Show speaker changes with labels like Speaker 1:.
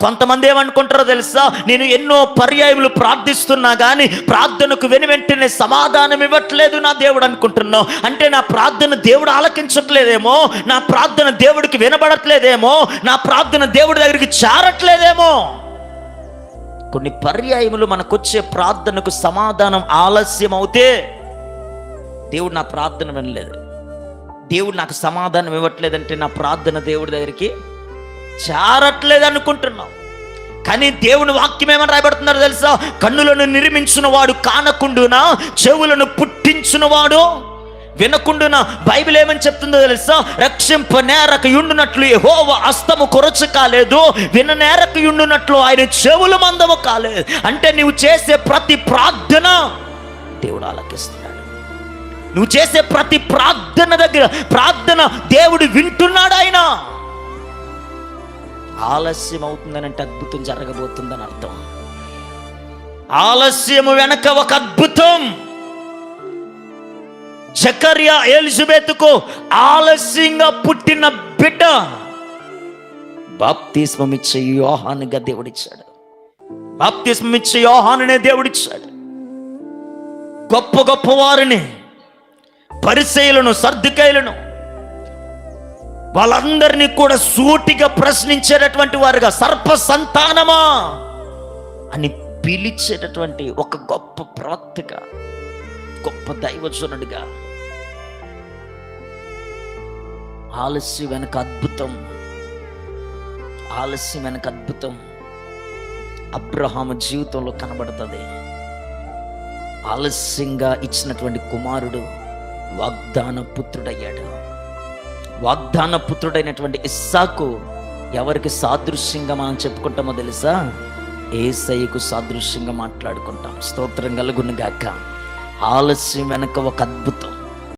Speaker 1: కొంతమంది ఏమనుకుంటారో తెలుసా? నేను ఎన్నో పర్యాయములు ప్రార్థిస్తున్నా కానీ ప్రార్థనకు వెను వెంటనే సమాధానం ఇవ్వట్లేదు నా దేవుడు అనుకుంటున్నావు. అంటే నా ప్రార్థన దేవుడు ఆలకించట్లేదేమో? నా ప్రార్థన దేవుడికి వినబడట్లేదేమో? నా ప్రార్థన దేవుడి దగ్గరికి చేరట్లేదేమో? కొన్ని పర్యాయములు మనకొచ్చే ప్రార్థనకు సమాధానం ఆలస్యం అవుతే దేవుడు నా ప్రార్థన వినలేదు. దేవుడు నాకు సమాధానం ఇవ్వట్లేదంటే నా ప్రార్థన దేవుడి దగ్గరికి చేరట్లేదు అనుకుంటున్నావు కానీ దేవుని వాక్యం ఏమని రాయబడుతున్నారో తెలుసా? కన్నులను నిర్మించిన వాడు కానకుండునా? చెవులను పుట్టించిన వాడు వినకుండున? బైబిల్ ఏమని చెప్తుందో తెలుసా? రక్షింప నేరకు యుండునట్లు యెహోవ కొరచు కాలేదు విన నేరకు యుండునట్లు ఆయన చెవులు మందము కాలేదు. అంటే నువ్వు చేసే ప్రతి ప్రార్థన దేవుడు ఆలకిస్తున్నాడు. నువ్వు చేసే ప్రతి ప్రార్థన దగ్గర ప్రార్థన దేవుడు వింటున్నాడు ఆయన. ఆలస్యం అవుతుందనంటే అద్భుతం జరగబోతుందని అర్థం. ఆలస్యము వెనక ఒక అద్భుతం. జకర్యా ఎలిజబెత్కు ఆలస్యంగా పుట్టిన బిడ్డ బాప్తిస్మం ఇచ్చే యోహానుగా దేవుడిచ్చాడు. బాప్తిస్మం ఇచ్చే యోహానునే దేవుడిచ్చాడు. గొప్ప గొప్ప వారిని పరిచయులను సర్దుకైలను వాళ్ళందరినీ కూడా సూటిగా ప్రశ్నించేటటువంటి వారుగా సర్ప సంతానమా అని పిలిచేటటువంటి ఒక గొప్ప ప్రవక్తగా గొప్ప దైవజనుడిగా. ఆలస్యం వెనక అద్భుతం. ఆలస్యం వెనక అద్భుతం. అబ్రహాము జీవితంలో కనబడుతుంది. ఆలస్యంగా ఇచ్చినటువంటి కుమారుడు వాగ్దాన పుత్రుడయ్యాడు వాగ్దాన పుత్రుడైనటువంటి ఇస్సాకు ఎవరికి సాదృశ్యంగా మనం చెప్పుకుంటామో తెలుసా? ఏసయ్యకు సాదృశ్యంగా మాట్లాడుకుంటాం. స్తోత్రం కలుగును గాక ఆలస్యం వెనక ఒక అద్భుతం.